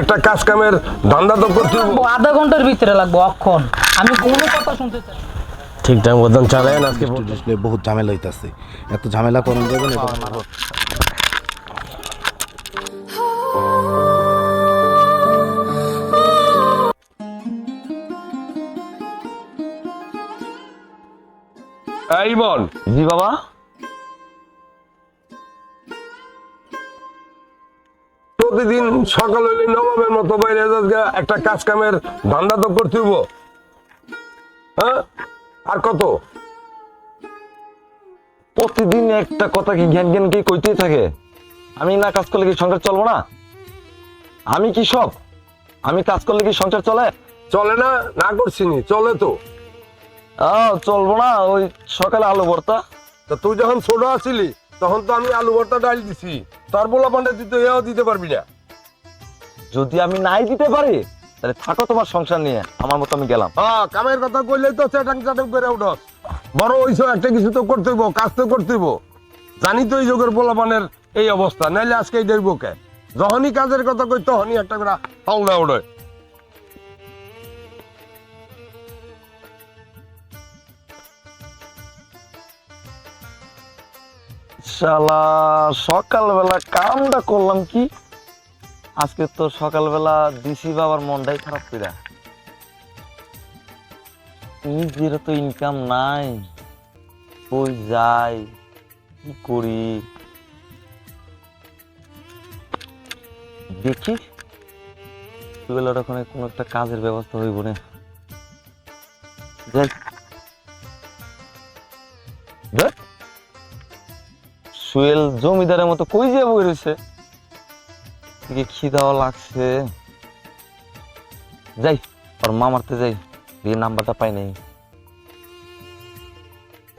একটা কাজ কামের ধান্দা তো করতে আধা ঘণ্টার ভিতরে লাগবো অক্ষণ। আমি কোনো কথা শুনতে চাই না। ঠিক টাইম মতন চালায়েন আজকে বহুত ঝামেলা হইতাছে। এত ঝামেলা করেন যাবে এই বল জি বাবা? প্রতিদিন সকাল হইলে নবাবের মতো বাইরে একটা কাজ কামের ধান্দা তো করতে হইবো। হ্যাঁ? আর কত? প্রতিদিন একটা কথা কি জ্ঞান জ্ঞান কি কইতেই থাকে? আমি না কাজ করলে কি সংসার চলবো না? আমি কি সব আমি কাজ করলে কি সংসার চলে? চলে না? না করছিনি চলে তো। চলবো না ওই সকালে আলু ভর্তা। তা তুই যখন ছোট আছিলি তখন তো আমি আলু ভর্তা ডাল দিছি। তার বলা পান্ডে তুই তো এও দিতে পারবি না। যদি আমি নাই দিতে পারি তাহলে থাকো তোমার সংসার নিয়ে আমার মতো আমি গেলাম। হ্যাঁ কামের কথা কইলেই তো চ্যাটাং চ্যাটাং করে উঠস। বড় হইছ একটা কিছু তো করতে হইব কাজ তো করতে হইব। জানি তো এই যুগের পোলাপানের এই অবস্থা নাইলে আজকে এই দেখব কে? যখনই কাজের কথা কই তখনই একটা করে হাওলা উড়ে শালা, সকালবেলা কামটা করলাম কি? আজকে তো সকালবেলা দিছি বাবার মনটাই খারাপ করে নিজের তো ইনকাম নাই। কই যাই, কি করি? দেখি। বেলার ওখানে কোনো একটা কাজের ব্যবস্থা হইব না। দেখ সুয়েল জমিদারের মতো কই যে রয়েছে? খিদাও লাগছে। যাই, ওর মামারতে যাই। দিয়ে নাম্বারটা পাই নাই।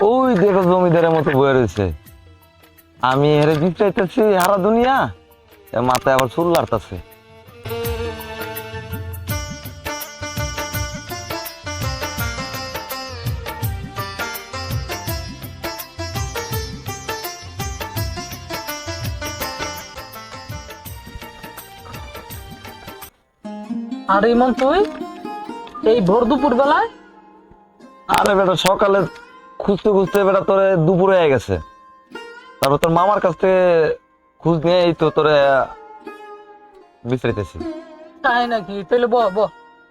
ওই দেখো জমিদারের মতো বয়ে রয়েছে। আমি হেরে জিতাইতেছি হারা দুনিয়া। মাথায় আবার চুল লাড়তাছে। আর ইমন তুই? এই ভোর দুপুর বেলায়? আরে বেটা সকালে খুঁজতে খুঁজতে বেটা তোরে দুপুরে হয়ে গেছে। তারপর তোর মামার কাছ থেকে খুঁজ নিয়ে এই তো তোরে বিশ্রাইতেছি তাই নাকি? তাহলে ব ব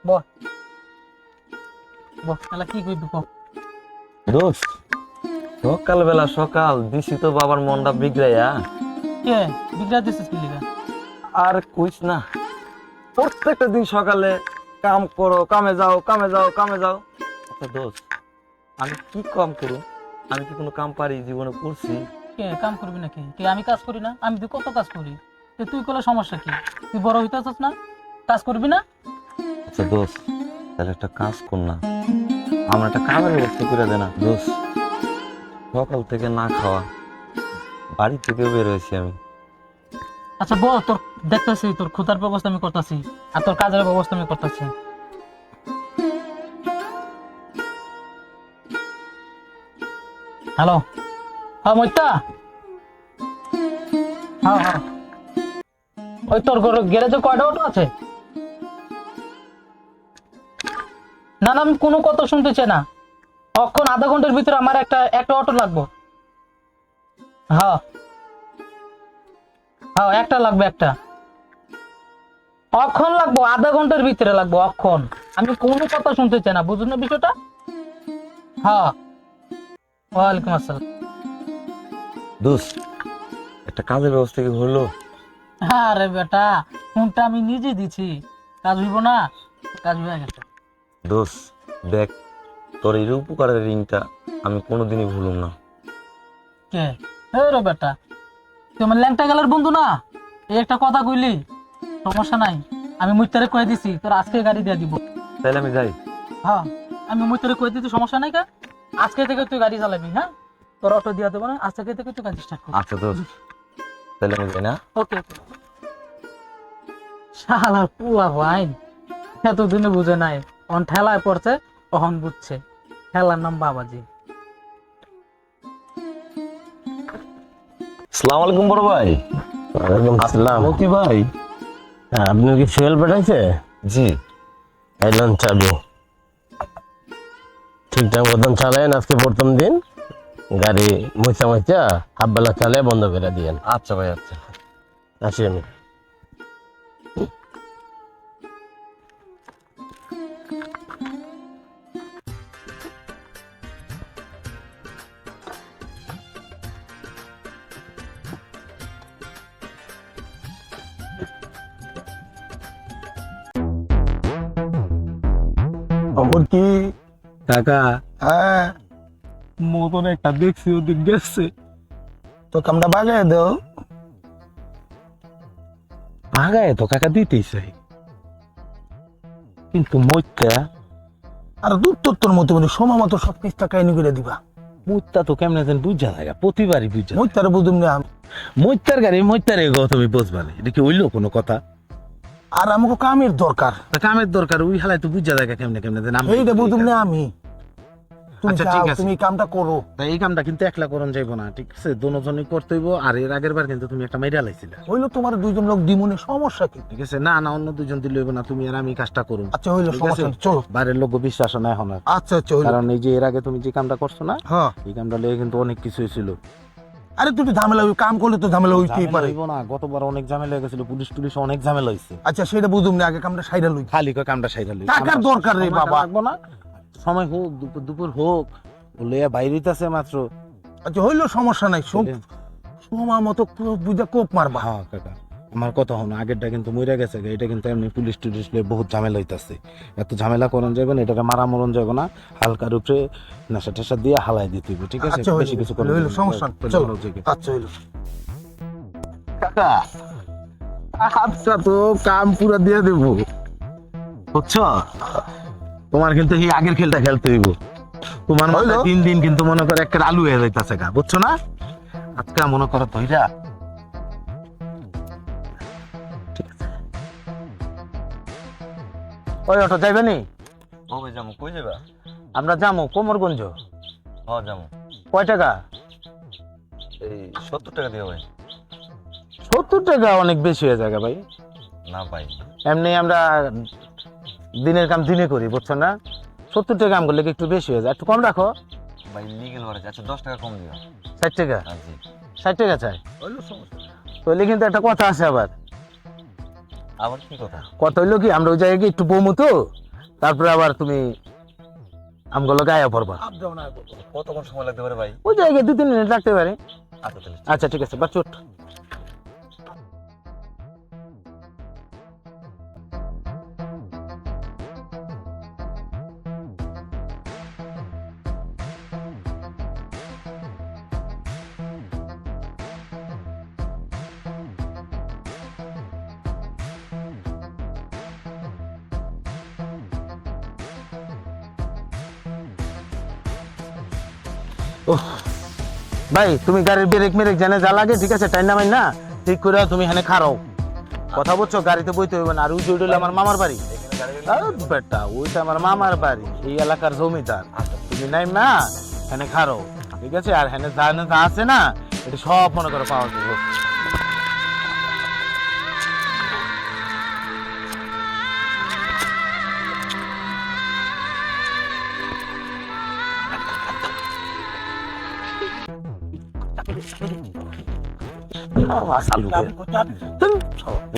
ব ব তাহলে কি করবি ক দোস্ত সকালবেলা সকাল দিছি তো বাবার মনটা বিগড়াইয়া। কে? বিগড়া দিছিস কি লিগা? আর কইস না। প্রত্যেকটা দিন সকালে কাম করো কামে যাও কামে যাও কামে যাও। আচ্ছা দোস্ত আমি কি কাম করু আমি কি কোনো কাম পারি জীবনে করছি? কে কাম করবি নাকি? কে আমি কাজ করি না? আমি তো কত কাজ করি? তে তুই করলে সমস্যা কি? তুই বড় হইতেছিস না? কাজ করবি না? আচ্ছা দোষ তাহলে একটা কাজ কর না। আমার একটা কামের ব্যবস্থা করে দে না দোস্ত। সকাল থেকে না খাওয়া বাড়ি থেকে বের হয়েছি আমি। আচ্ছা বল তোর দেখতেছি, তোর ক্ষুতার ব্যবস্থা আমি করতেছি, আর তোর কাজের ব্যবস্থা আমি করতেছি। হ্যালো হ্যাঁ মৈতা হ্যাঁ হ্যাঁ। ওই তোর গ্যারেজে কয়টা অটো আছে? না না, আমি কোনো কথা শুনতে চাই না। অক্ষণ আধা ঘণ্টার ভিতরে আমার একটা একটা অটো লাগবে। হ্যাঁ। হ্যাঁ একটা লাগবে, একটা। অক্ষণ লাগবো আধা ঘণ্টার ভিতরে লাগবো অক্ষণ। আমি কোনো কথা শুনতে চাই না বুঝুন না বিষয়টা? হ্যাঁ। ওয়ালাইকুম আসসালাম। দোস্ত একটা কাজের ব্যবস্থা কি হলো? আরে বেটা ফোনটা আমি নিজে দিছি। কাজ হইব না কাজ হয়ে গেছে। দোস্ত দেখ তোর এই উপকারের ঋণটা আমি কোনোদিনই ভুলুম না। কে? রে বেটা তুই আমার ল্যাংটা গেলার বন্ধু না? এই একটা কথা কইলি সমস্যা নাই। আমি মুইতারে কয়ে দিছি তোর আজকে গাড়ি দিয়ে দিব। তাইলে আমি যাই। হ্যাঁ আমি মুইতারে কয়ে দিতে সমস্যা নাই কা? আজকে থেকে তুই গাড়ি চালাবি হ্যাঁ? তোর অটো দিয়ে দেবো না আজ থেকে থেকে তুই গাড়ি স্টার্ট করবি আচ্ছা দোস্ত তাহলে আমি যাই না? ওকে শালা পুয়া ভাইন এতদিনে বুঝে নাই। অন ঠেলায় পড়ছে অহন বুঝছে। ঠেলার নাম বাবাজি। সালাম আলাইকুম বড় ভাই। আসসালাম। মতি ভাই? আপনি কি ফুয়েল পাঠাইছে? জি। এলন চাবি। ঠিকঠাক মতন চালায়েন আজকে প্রথম দিন। গাড়ি মুচা মুচা হাফ বেলা চালায় বন্ধ করে দিয়েন। আচ্ছা ভাই আচ্ছা। আসি আমি। খবর কি? কাকা। হ্যাঁ। মতন একটা দেখছি ওদিক গেছে তো কামটা বাগায় দাও আগায় তো কাকা দিতেই চাই। কিন্তু মইতা আর মতো বলি সময় মতো সব কিছু টাকা এনে করে দিবা। মইতা তো কেমন যেন বুঝা লাগে প্রতিবারই বুঝা মই তার বুঝুম না। মইতার গাড়ি মইতার এগো তুমি বুঝবা না। এটা কি হইল কোনো কথা? আর আমাকে কামের দরকার। কামের দরকার ওই হালাই তো বুঝা যায় কেমনে কেমনে যেন আমি এইটা বুঝুম না আমি। তুমি আচ্ছা, ঠিক আছে। তুমি কামটা করো। তা এই কামটা কিন্তু একলা করন যাইব না ঠিক আছে? দোনোজনই করতে হইব আর এর আগের বার কিন্তু তুমি একটা মাইরা লাইছিলা। হইল তোমার দুইজন লোক দিমুনে সমস্যা কি? ঠিক আছে? না না অন্য দুজন দিলে হইব না তুমি আর আমি কাজটা করুন। আচ্ছা হইল সমস্যা চলো। বাইরের লোক বিশ্বাস না এখন আচ্ছা আচ্ছা কারণ এই যে এর আগে তুমি যে কামটা করছ না হ্যাঁ। এই কামটা লেগে কিন্তু অনেক কিছু হয়েছিল আরে তুই ঝামেলা কাম করলে তো ঝামেলা হইতেই পারে। না গতবার অনেক ঝামেলা হয়ে গেছিল পুলিশ টুলিশ অনেক ঝামেলা হয়েছে আচ্ছা সেটা বুঝুম না আগে কামটা সাইডা লই। খালি কয় কামটা সাইডা লই। টাকার দরকার রে বাবা। লাগবো না। সময় হোক দুপুর দুপুর হোক লইয়া বাইরে হইতাছে মাত্র। আচ্ছা হইল সমস্যা নাই সময় মতো বুঝা কোপ মারবা। হ্যাঁ কাকা। আমার কথা হন আগেরটা কিন্তু মইরা গেছে এটা কিন্তু এমনি পুলিশ টুলিশ বহুত ঝামেলা হইতাছে। এত ঝামেলা করন যাবে না এটাকে মারা মরণ যাবে না হালকার উপরে নেশা টেশা দিয়ে হালাই দিতে হইবে ঠিক আছে? আচ্ছা বেশি কিছু হইল সমস্যা আচ্ছা হইল। কাকা আচ্ছা তো কাম পুরো দিয়ে দেব। বুঝছ? তোমার কিন্তু এই আগের খেলটা খেলতে হইব। তোমার তিন দিন কিন্তু মনে করে একটা আলু হয়ে যাইতাছে গা বুঝছ না? আজকে মনে করো ধইরা ওই অটো যাইবে নি? ও ভাই যাব কই যাবা আমরা যাব কোমরগঞ্জ। হ যাব কয় টাকা? এই সত্তর টাকা দিও ভাই সত্তর টাকা অনেক বেশি হয়ে জায়গা ভাই। না ভাই। এমনি আমরা দিনের কাম দিনে করি বুঝছ না? সত্তর টাকা কাম করলে একটু বেশি হয়ে যায়। একটু কম রাখো। ভাই লিগেল বাড়ে আচ্ছা দশ টাকা কম দিও। ষাট টাকা? হ্যাঁ ষাট টাকা চাই? তাহলে কিন্তু একটা কথা আছে আবার। আবার কি কথা? কথা হইল কি আমরা ওই জায়গায় গিয়ে একটু বমু তো তারপরে আবার তুমি আমগুলো গায়ে পড়বা কতক্ষণ সময় লাগতে পারে ভাই? ওই জায়গায় দু তিন মিনিট লাগতে পারে। আচ্ছা তাহলে আচ্ছা ঠিক আছে বা চোট। ভাই, তুমি গাড়ির ব্রেক মেরেক জানে যা লাগে, ঠিক আছে? টাইম নামাই না ঠিক করে তুমি এখানে খারাও কথা বলছো গাড়িতে বইতে হইবে না। আর ওই জুড়ে আমার মামার বাড়ি। বেটা, ওইটা আমার মামার বাড়ি। এই এলাকার জমিদার। তুমি নাই না, এখানে খারো ঠিক আছে? আর এখানে যা আছে না, এটা সব মনে করো পাওয়া যাবে।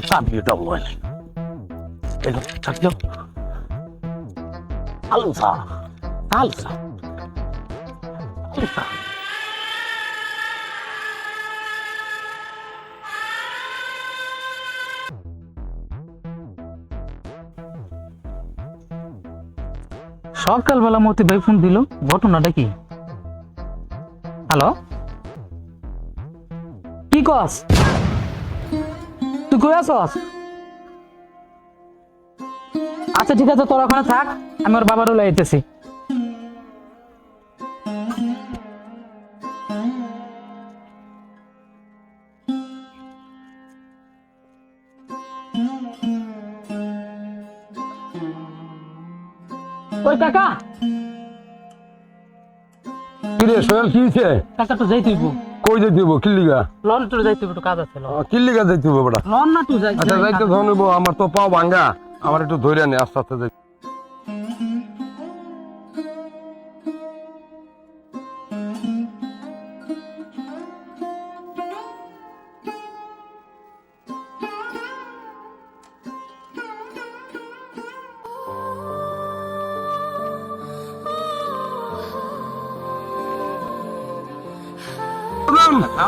চাবি ডবল এলো থাকল আলসা আলসা আলসা সকালবেলা মতি ভাই ফোন দিল, ঘটনাটা কি? হ্যালো কস? তুই কই আছস? আচ্ছা ঠিক আছে তোর ওখানে থাক আমি ওর বাবারও লাইতেছি ওই কাকা! কিরে সোহেল কি হয়েছে কাকা তো যাই তুইব কই কই যাইতে হইব? কিল্লিগা? লন টু যাইতে হবে, কাজ আছে কিল্লিগা যাইতে হইব বেটা। লন না টু যাই আচ্ছা যাইতে আমার তো পাও ভাঙ্গা। আমার একটু ধরে নে আস্তে আস্তে যাই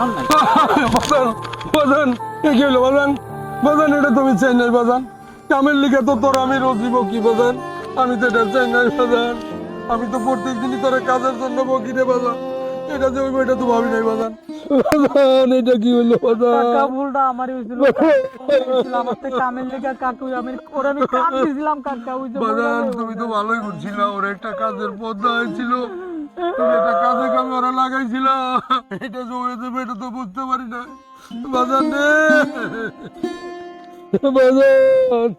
বাজান বাজান এ কি হলো বাজান? বাজান এটা তুমি চাই নাই বাজান। কামের লিখে তো তোর আমি রোজ দিব কি বাজান? আমি তো এটা চাই নাই বাজান। আমি তো প্রত্যেক দিনই তোর কাজের জন্য বকি রে বাজান। এটা যে এটা তো ভাবি নাই বাজান। বাজান এটা কি হলো কাকা বাজান ভুলটা আমারই হয়েছিল। আমার থেকে কামের লেগে কাকু আমি ওরা আমি কাম দিয়েছিলাম কাকা ওই যে বাজান তুমি তো ভালোই করছিল ওর একটা কাজের পদ্মা হয়েছিল। তুমি এটা কাজে কামে লাগাইছিল। এটা যে হয়ে এটা তো বুঝতে পারি না। বাজার নে বাজান।